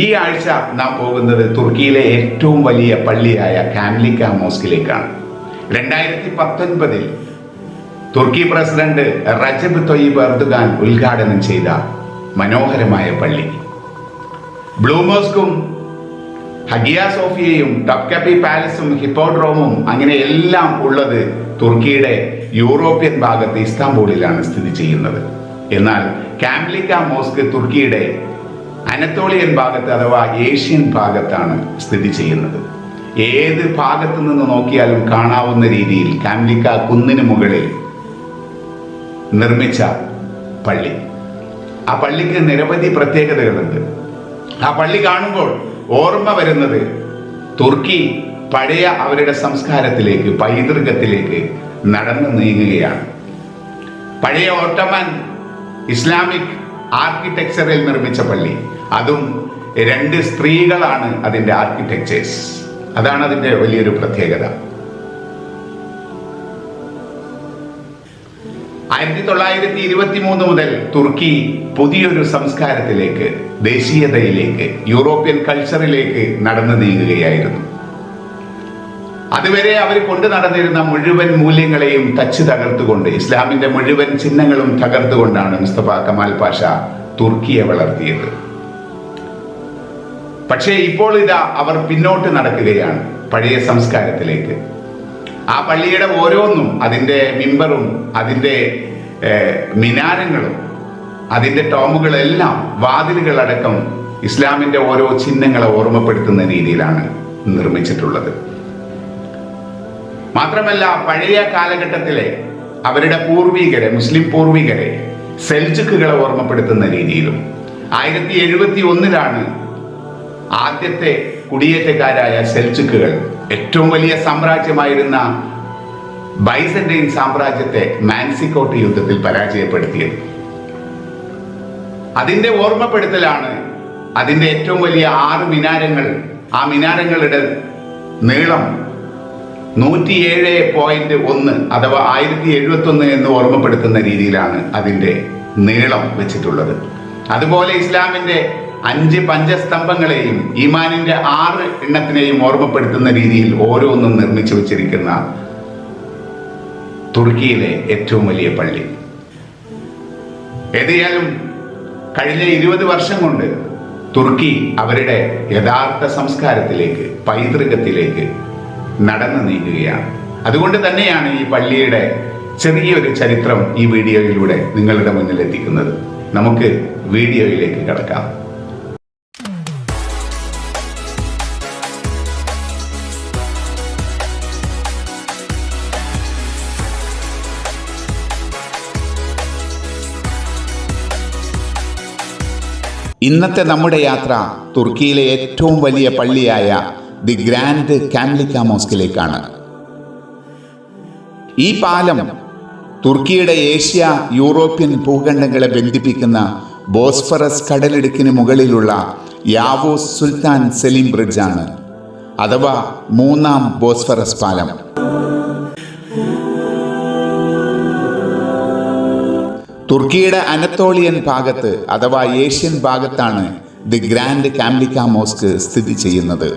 ഈ ആഴ്ച നാം പോകുന്നത് തുർക്കിയിലെ ഏറ്റവും വലിയ പള്ളിയായ കാംലിക്ക മോസ്കിലേക്കാണ്. രണ്ടായിരത്തി പത്തൊൻപതിൽ തുർക്കി പ്രസിഡന്റ് റജബ് തൊയ്യബ് എർദുഗാൻ ഉദ്ഘാടനം ചെയ്ത മനോഹരമായ പള്ളി. ബ്ലൂമോസ്കും ഹഗിയ സോഫിയയും ടപ്കപ്പി പാലസും ഹിപ്പോഡ്രോമും അങ്ങനെ എല്ലാം ഉള്ളത് തുർക്കിയുടെ യൂറോപ്യൻ ഭാഗത്ത് ഇസ്താംബൂളിലാണ് സ്ഥിതി ചെയ്യുന്നത്. എന്നാൽ കാംലിക്ക മോസ്ക് തുർക്കിയുടെ അനത്തോളിയൻ ഭാഗത്ത് അഥവാ ഏഷ്യൻ ഭാഗത്താണ് സ്ഥിതി ചെയ്യുന്നത്. ഏത് ഭാഗത്തു നിന്ന് നോക്കിയാലും കാണാവുന്ന രീതിയിൽ കാംലിക്ക കുന്നിന് മുകളിൽ നിർമ്മിച്ച പള്ളി. ആ പള്ളിക്ക് നിരവധി പ്രത്യേകതകളുണ്ട്. ആ പള്ളി കാണുമ്പോൾ ഓർമ്മ വരുന്നത് തുർക്കി പഴയ അവരുടെ സംസ്കാരത്തിലേക്ക് പൈതൃകത്തിലേക്ക് നടന്നു നീങ്ങുകയാണ്. പഴയ ഓട്ടമാൻ ഇസ്ലാമിക് ആർക്കിടെക്ചറിൽ നിർമ്മിച്ച പള്ളി. അതും രണ്ട് സ്ത്രീകളാണ് അതിന്റെ ആർക്കിടെക്ചേഴ്സ് അതാണ് അതിന്റെ വലിയൊരു പ്രത്യേകത. ആയിരത്തി തൊള്ളായിരത്തി ഇരുപത്തി മൂന്ന് മുതൽ തുർക്കി പുതിയൊരു സംസ്കാരത്തിലേക്ക് ദേശീയതയിലേക്ക് യൂറോപ്യൻ കൾച്ചറിലേക്ക് നടന്നു നീങ്ങുകയായിരുന്നു. അതുവരെ അവർ കൊണ്ടു നടന്നിരുന്ന മുഴുവൻ മൂല്യങ്ങളെയും തച്ചു തകർത്തുകൊണ്ട് ഇസ്ലാമിന്റെ മുഴുവൻ ചിഹ്നങ്ങളും തകർത്തുകൊണ്ടാണ് മുസ്തഫ കമാൽ പാഷ തുർക്കിയെ വളർത്തിയത്. പക്ഷേ ഇപ്പോൾ ഇതാ അവർ പിന്നോട്ട് നടക്കുകയാണ് പഴയ സംസ്കാരത്തിലേക്ക്. ആ പള്ളിയുടെ ഓരോന്നും അതിന്റെ മിമ്പറും അതിന്റെ മിനാരങ്ങളും അതിന്റെ ടോമുകളെല്ലാം വാതിലുകളടക്കം ഇസ്ലാമിന്റെ ഓരോ ചിഹ്നങ്ങളെ ഓർമ്മപ്പെടുത്തുന്ന രീതിയിലാണ് നിർമ്മിച്ചിട്ടുള്ളത്. മാത്രമല്ല പഴയ കാലഘട്ടത്തിലെ അവരുടെ പൂർവികരെ മുസ്ലിം പൂർവികരെ സെൽജുക്കുകളെ ഓർമ്മപ്പെടുത്തുന്ന രീതിയിലും ആയിരത്തി എഴുപത്തി ഒന്നിലാണ് ആദ്യത്തെ കുടിയേറ്റക്കാരായ സെൽച്ചുക്കുകൾ ഏറ്റവും വലിയ സാമ്രാജ്യമായിരുന്ന ബൈസന്റൈൻ സാമ്രാജ്യത്തെ മാൻസിക്കോട്ട് യുദ്ധത്തിൽ പരാജയപ്പെടുത്തിയത്. അതിന്റെ ഓർമ്മപ്പെടുത്തലാണ് അതിന്റെ ഏറ്റവും വലിയ ആറ് മിനാരങ്ങൾ. ആ മിനാരങ്ങളുടെ നീളം നൂറ്റിയേഴ് പോയിന്റ് ഒന്ന് അഥവാ ആയിരത്തി എഴുപത്തി ഒന്ന് എന്ന് ഓർമ്മപ്പെടുത്തുന്ന രീതിയിലാണ് അതിന്റെ നീളം വെച്ചിട്ടുള്ളത്. അതുപോലെ ഇസ്ലാമിന്റെ അഞ്ച് പഞ്ചസ്തംഭങ്ങളെയും ഈമാനിന്റെ ആറ് എണ്ണത്തിനെയും ഓർമ്മപ്പെടുത്തുന്ന രീതിയിൽ ഓരോന്നും നിർമ്മിച്ചു വെച്ചിരിക്കുന്ന തുർക്കിയിലെ ഏറ്റവും വലിയ പള്ളി. ഏതായാലും കഴിഞ്ഞ ഇരുപത് വർഷം കൊണ്ട് തുർക്കി അവരുടെ യഥാർത്ഥ സംസ്കാരത്തിലേക്ക് പൈതൃകത്തിലേക്ക് നടന്നു നീങ്ങുകയാണ്. അതുകൊണ്ട് തന്നെയാണ് ഈ പള്ളിയുടെ ചെറിയൊരു ചരിത്രം ഈ വീഡിയോയിലൂടെ നിങ്ങളുടെ മുന്നിൽ എത്തിക്കുന്നത് നമുക്ക് വീഡിയോയിലേക്ക് കിടക്കാം. ഇന്നത്തെ നമ്മുടെ യാത്ര തുർക്കിയിലെ ഏറ്റവും വലിയ പള്ളിയായ ദി ഗ്രാൻഡ് കാംലിക്ക മോസ്കിലേക്കാണ്. ഈ പാലം തുർക്കിയുടെ ഏഷ്യ യൂറോപ്യൻ ഭൂഖണ്ഡങ്ങളെ ബന്ധിപ്പിക്കുന്ന ബോസ്ഫറസ് കടലിടുക്കിന് മുകളിലുള്ള യാവൂസ് സുൽത്താൻ സെലിം ബ്രിഡ്ജാണ് അഥവാ മൂന്നാം ബോസ്ഫറസ് പാലം. തുർക്കിയുടെ അനത്തോളിയൻ ഭാഗത്ത് അഥവാ ഏഷ്യൻ ഭാഗത്താണ് ദി ഗ്രാൻഡ് കാംലിക്ക മോസ്ക് സ്ഥിതി ചെയ്യുന്നത്.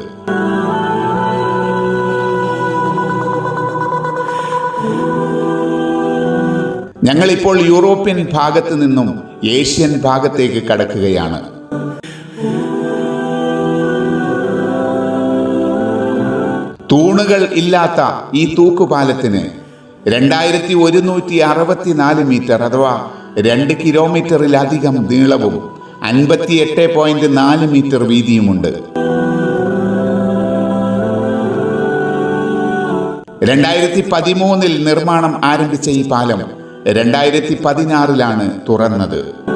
ഞങ്ങളിപ്പോൾ യൂറോപ്യൻ ഭാഗത്ത് നിന്നും ഏഷ്യൻ ഭാഗത്തേക്ക് കടക്കുകയാണ്. തൂണുകൾ ഇല്ലാത്ത ഈ തൂക്കുപാലത്തിന് രണ്ടായിരത്തി ഒരുന്നൂറ്റി അറുപത്തിനാല് മീറ്റർ അഥവാ രണ്ട് കിലോമീറ്ററിലധികം നീളവും അൻപത്തി എട്ട് പോയിന്റ് നാല് മീറ്റർ വീതിയുമുണ്ട്. രണ്ടായിരത്തി പതിമൂന്നിൽ നിർമ്മാണം ആരംഭിച്ച ഈ പാലം രണ്ടായിരത്തി പതിനാറിലാണ് തുറന്നത്.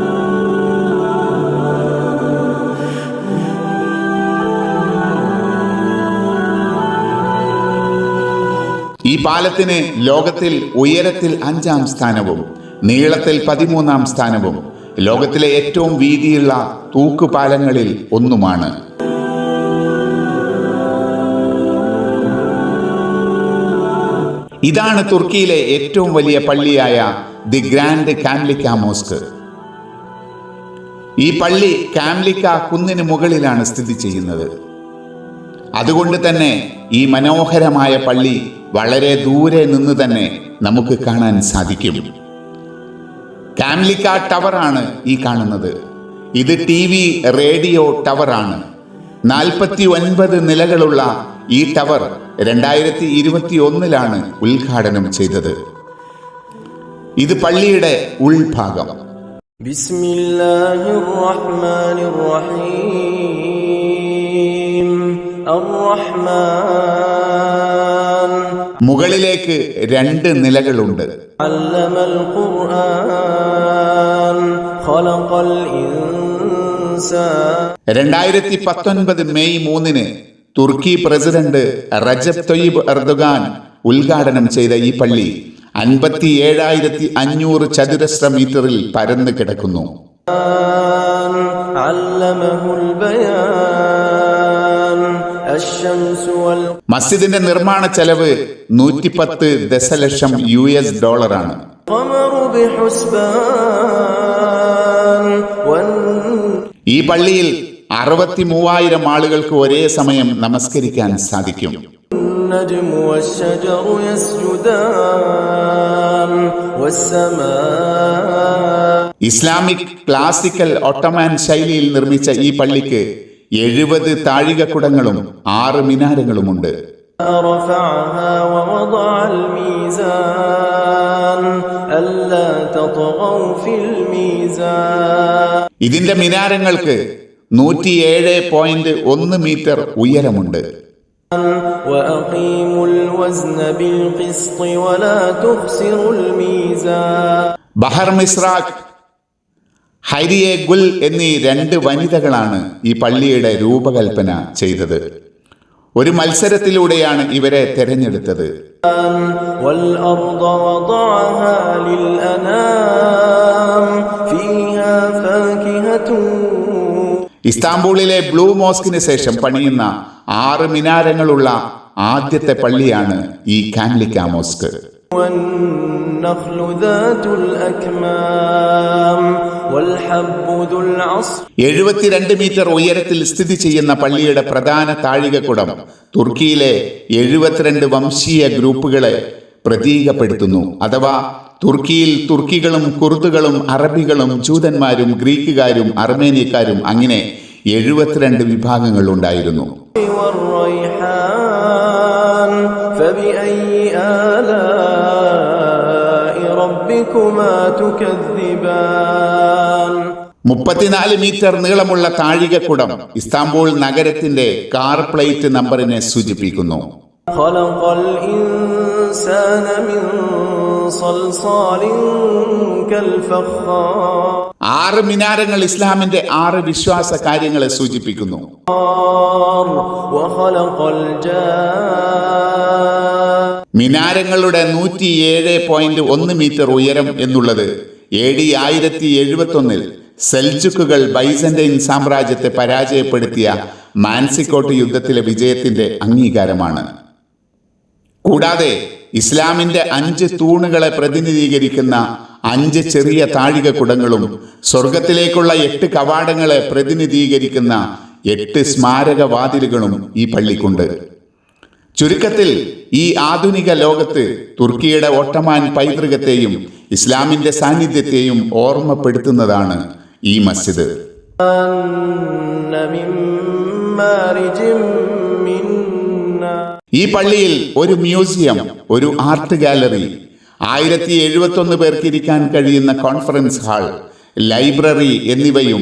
ഈ പാലത്തിന് ലോകത്തിൽ ഉയരത്തിൽ അഞ്ചാം സ്ഥാനവും നീളത്തിൽ പതിമൂന്നാം സ്ഥാനവും ലോകത്തിലെ ഏറ്റവും വീതിയുള്ള തൂക്കുപാലങ്ങളിൽ ഒന്നുമാണ്. ഇതാണ് തുർക്കിയിലെ ഏറ്റവും വലിയ പള്ളിയായ ദി ഗ്രാൻഡ് കാംലിക്ക മോസ്ക്. ഈ പള്ളി കാംലിക്ക കുന്നിന് മുകളിലാണ് സ്ഥിതി ചെയ്യുന്നത്. അതുകൊണ്ട് തന്നെ ഈ മനോഹരമായ പള്ളി വളരെ ദൂരെ നിന്ന് തന്നെ നമുക്ക് കാണാൻ സാധിക്കും. കാംലിക്ക ആണ് ഈ കാണുന്നത്. ഇത് ടി വി റേഡിയോ ടവറാണ് നാൽപ്പത്തി ഒൻപത് നിലകളുള്ള ഈ ടവർ രണ്ടായിരത്തി ഇരുപത്തി ഒന്നിലാണ് ഉദ്ഘാടനം ചെയ്തത്. ഇത് പള്ളിയുടെ ഉൾഭാഗം. ബിസ്മില്ലാഹിർ റഹ്മാനിർ റഹീം. അർ റഹ്മാൻ. മുകളിലേക്ക് രണ്ട് നിലകളുണ്ട്. രണ്ടായിരത്തി പത്തൊൻപത് മെയ് മൂന്നിന് തുർക്കി പ്രസിഡന്റ് റജബ് തൊയ്ബ് എർദുഗാൻ ഉദ്ഘാടനം ചെയ്ത ഈ പള്ളി അൻപത്തി ഏഴായിരത്തി അഞ്ഞൂറ് ചതുരശ്ര മീറ്ററിൽ പരന്നു കിടക്കുന്നു അല്ലമഹുൽ ബയാൻ മസ്ജിദിന്റെ നിർമ്മാണ ചെലവ് നൂറ്റിപ്പത്ത് ദശലക്ഷം യു എസ് ഡോളറാണ്. ഈ പള്ളിയിൽ അറുപത്തി മൂവായിരം ആളുകൾക്ക് ഒരേ സമയം നമസ്കരിക്കാൻ സാധിക്കും. ഇസ്ലാമിക് ക്ലാസിക്കൽ ഒട്ടമാൻ ശൈലിയിൽ നിർമ്മിച്ച ഈ പള്ളിക്ക് എഴുപത് താഴികക്കുടങ്ങളും ആറ് മിനാരങ്ങളുമുണ്ട്. ഇതിന്റെ മിനാരങ്ങൾക്ക് നൂറ്റിയേഴ് പോയിന്റ് ഒന്ന് മീറ്റർ ഉയരമുണ്ട്. ബഹർ മിസ്രാഖ് ഹരിയെ ഗുൽ എന്നീ രണ്ട് വനിതകളാണ് ഈ പള്ളിയുടെ രൂപകൽപ്പന ചെയ്തത്. ഒരു മത്സരത്തിലൂടെയാണ് ഇവരെ തെരഞ്ഞെടുത്തത്. ഇസ്താംബൂളിലെ ബ്ലൂ മോസ്കിന് ശേഷം പണിയുന്ന ആറ് മിനാരങ്ങളുള്ള ആദ്യത്തെ പള്ളിയാണ് ഈ കാൻലിക്ക മോസ്ക്. والنخل ذات الأكمام والحب ذو العصف എഴുപത്തിരണ്ട് മീറ്റർ ഉയരത്തിൽ സ്ഥിതി ചെയ്യുന്ന പള്ളിയുടെ പ്രധാന താഴികക്കുടം തുർക്കിയിലെ എഴുപത്തിരണ്ട് വംശീയ ഗ്രൂപ്പുകളെ പ്രതീകപ്പെടുത്തുന്നു അഥവാ തുർക്കിയിൽ തുർക്കികളും കുർദുകളും അറബികളും ജൂതന്മാരും ഗ്രീക്കുകാരും അർമേനിയക്കാരും അങ്ങനെ എഴുപത്തിരണ്ട് വിഭാഗങ്ങൾ ഉണ്ടായിരുന്നു والريحان فبأي آلاء ربكما تكذبان മുപ്പത്തിനാല് മീറ്റർ നീളമുള്ള താഴികക്കുടം ഇസ്താംബൂൾ നഗരത്തിന്റെ കാർ പ്ലേറ്റ് നമ്പറിനെ സൂചിപ്പിക്കുന്നു. ആറ് മിനാരങ്ങൾ ഇസ്ലാമിന്റെ ആറ് വിശ്വാസ കാര്യങ്ങളെ സൂചിപ്പിക്കുന്നു. മിനാരങ്ങളുടെ നൂറ്റി ഏഴ് പോയിന്റ് ഒന്ന് മീറ്റർ ഉയരം എന്നുള്ളത് എ ഡി ആയിരത്തി എഴുപത്തൊന്നിൽ സെൽജുക്കുകൾ ബൈസന്റൈൻ സാമ്രാജ്യത്തെ പരാജയപ്പെടുത്തിയ മാൻസിക്കോട്ട് യുദ്ധത്തിലെ വിജയത്തിന്റെ അംഗീകാരമാണ്. കൂടാതെ ഇസ്ലാമിന്റെ അഞ്ച് തൂണുകളെ പ്രതിനിധീകരിക്കുന്ന അഞ്ച് ചെറിയ താഴികക്കുടങ്ങളും സ്വർഗത്തിലേക്കുള്ള എട്ട് കവാടങ്ങളെ പ്രതിനിധീകരിക്കുന്ന എട്ട് സ്മാരക വാതിലുകളും ഈ പള്ളിക്കുണ്ട്. ചുരുക്കത്തിൽ ഈ ആധുനിക ലോകത്ത് തുർക്കിയുടെ ഓട്ടമാൻ പൈതൃകത്തെയും ഇസ്ലാമിന്റെ സാന്നിധ്യത്തെയും ഓർമ്മപ്പെടുത്തുന്നതാണ് ഈ മസ്ജിദ്. ഈ പള്ളിയിൽ ഒരു മ്യൂസിയം ഒരു ആർട്ട് ഗാലറി ആയിരത്തി എഴുപത്തൊന്ന് പേർക്ക് ഇരിക്കാൻ കഴിയുന്ന കോൺഫറൻസ് ഹാൾ ലൈബ്രറി എന്നിവയും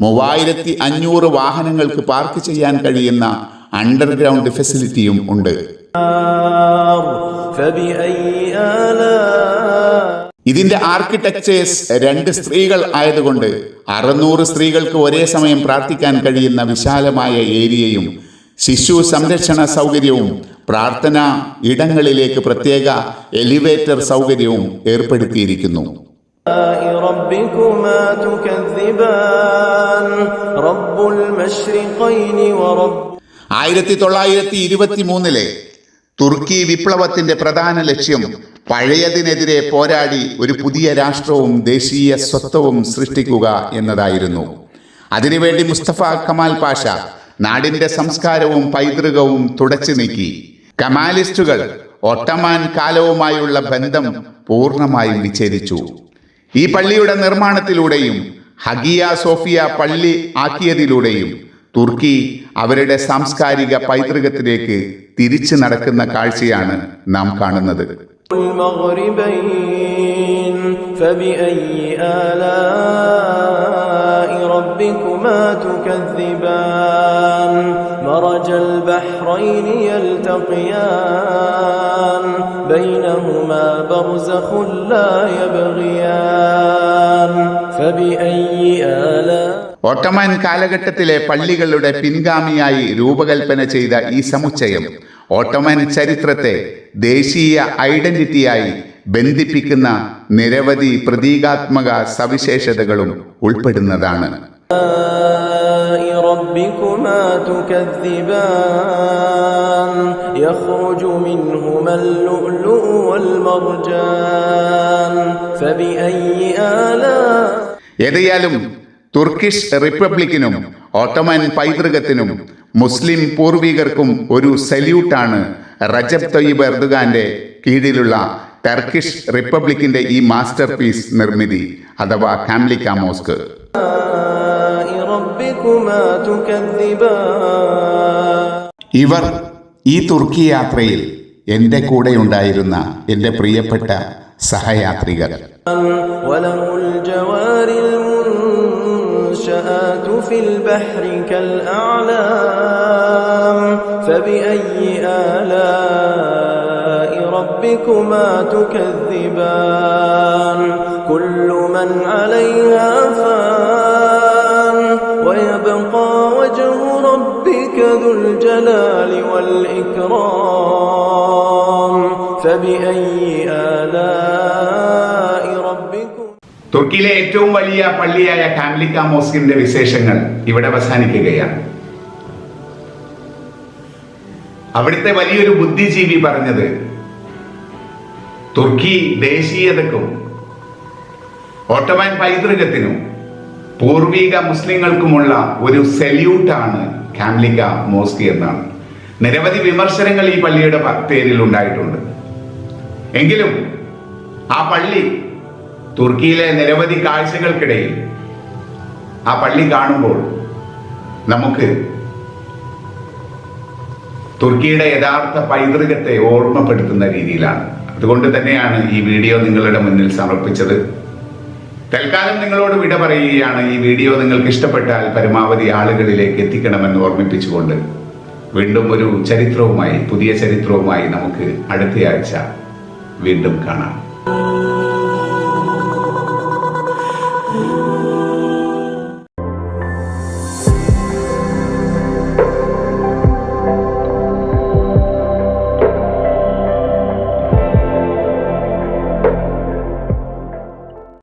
മൂവായിരത്തി അഞ്ഞൂറ് വാഹനങ്ങൾക്ക് പാർക്ക് ചെയ്യാൻ കഴിയുന്ന അണ്ടർഗ്രൗണ്ട് ഫെസിലിറ്റിയും ഉണ്ട് فبأي آلاء ഇതിന്റെ ആർക്കിടെക്ചേഴ്സ് രണ്ട് സ്ത്രീകൾ ആയതുകൊണ്ട് അറുന്നൂറ് സ്ത്രീകൾക്ക് ഒരേ സമയം പ്രാർത്ഥിക്കാൻ കഴിയുന്ന വിശാലമായ ഏരിയയും ശിശു സംരക്ഷണ സൗകര്യവും പ്രാർത്ഥന ഇടങ്ങളിലേക്ക് പ്രത്യേക എലിവേറ്റർ സൗകര്യവും ഏർപ്പെടുത്തിയിരിക്കുന്നു ربكما تكذبان رب المشرقين ورب ആയിരത്തി തൊള്ളായിരത്തി ഇരുപത്തി മൂന്നിലെ തുർക്കി വിപ്ലവത്തിന്റെ പ്രധാന ലക്ഷ്യം പഴയതിനെതിരെ പോരാടി ഒരു പുതിയ രാഷ്ട്രവും ദേശീയ സ്വത്വവും സൃഷ്ടിക്കുക എന്നതായിരുന്നു. അതിനുവേണ്ടി മുസ്തഫ കമാൽ പാഷ നാടിന്റെ സംസ്കാരവും പൈതൃകവും തുടച്ചു നീക്കി. കമാലിസ്റ്റുകൾ ഒട്ടമാൻ കാലവുമായുള്ള ബന്ധം പൂർണമായും വിച്ഛേദിച്ചു. ഈ പള്ളിയുടെ നിർമ്മാണത്തിലൂടെയും ഹഗിയ സോഫിയ പള്ളി ആക്കിയതിലൂടെയും തുർക്കി അവരുടെ സാംസ്കാരിക പൈതൃകത്തിലേക്ക് തിരിച്ചു നടക്കുന്ന കാഴ്ചയാണ് നാം കാണുന്നത് المغربين فبأي آلاء ربكما تكذبان مرج البحرين يلتقيان بينهما برزخ لا يبغيان فبأي آلاء ഓട്ടോമൻ കാലഘട്ടത്തിലെ പള്ളികളുടെ പിൻഗാമിയായി രൂപകൽപ്പന ചെയ്ത ഈ സമുച്ചയം ഓട്ടോമൻ ചരിത്രത്തെ ദേശീയ ഐഡന്റിറ്റിയായി ബന്ധിപ്പിക്കുന്ന നിരവധി പ്രതീകാത്മക സവിശേഷതകളും ഉൾപ്പെടുന്നതാണ് آلاء ربكما تكذبان يخرج منهما اللؤلؤ والمرجان فبأي آلاء ഏതായാലും തുർക്കിഷ് റിപ്പബ്ലിക്കിനും ഓട്ടോമൻ പൈതൃകത്തിനും മുസ്ലിം പൂർവികർക്കും ഒരു സല്യൂട്ടാണ് റജബ് തൊയ്യബ് എർദുഗാന്റെ കീഴിലുള്ള ടർക്കിഷ് റിപ്പബ്ലിക്കിന്റെ ഈ മാസ്റ്റർ പീസ് നിർമ്മിതി അഥവാ കാംലിക്ക മോസ്ക്. ഇവർ ഈ തുർക്കി യാത്രയിൽ എന്റെ കൂടെ ഉണ്ടായിരുന്ന എന്റെ പ്രിയപ്പെട്ട സഹയാത്രികർ. المنشآت في البحر كالأعلام فبأي آلاء ربكما تكذبان؟ كل من عليها فان ويبقى وجه ربك ذو الجلال والإكرام فبأي آلاء ربكم തുർക്കിയിലെ ഏറ്റവും വലിയ പള്ളിയായ കാംലിക്ക മോസ്കിന്റെ വിശേഷങ്ങൾ ഇവിടെ അവസാനിക്കുകയാണ്. അവിടുത്തെ വലിയൊരു ബുദ്ധിജീവി പറഞ്ഞത് തുർക്കി ദേശീയതക്കും ഓട്ടോമൻ പൈതൃകത്തിനും പൂർവിക മുസ്ലിങ്ങൾക്കുമുള്ള ഒരു സല്യൂട്ടാണ് കാംലിക്ക മോസ്ക് എന്നാണ്. നിരവധി വിമർശനങ്ങൾ ഈ പള്ളിയുടെ പേരിൽ ഉണ്ടായിട്ടുണ്ട് എങ്കിലും ആ പള്ളി തുർക്കിയിലെ നിരവധി കാഴ്ചകൾക്കിടയിൽ ആ പള്ളി കാണുമ്പോൾ നമുക്ക് തുർക്കിയുടെ യഥാർത്ഥ പൈതൃകത്തെ ഓർമ്മപ്പെടുത്തുന്ന രീതിയിലാണ്. അതുകൊണ്ട് തന്നെയാണ് ഈ വീഡിയോ നിങ്ങളുടെ മുന്നിൽ സമർപ്പിച്ചത്. തൽക്കാലം നിങ്ങളോട് വിട പറയുകയാണ് ഈ വീഡിയോ നിങ്ങൾക്ക് ഇഷ്ടപ്പെട്ടാൽ പരമാവധി ആളുകളിലേക്ക് എത്തിക്കണമെന്ന് ഓർമ്മിപ്പിച്ചുകൊണ്ട് വീണ്ടും ഒരു ചരിത്രവുമായി പുതിയ ചരിത്രവുമായി നമുക്ക് അടുത്തയാഴ്ച വീണ്ടും കാണാം.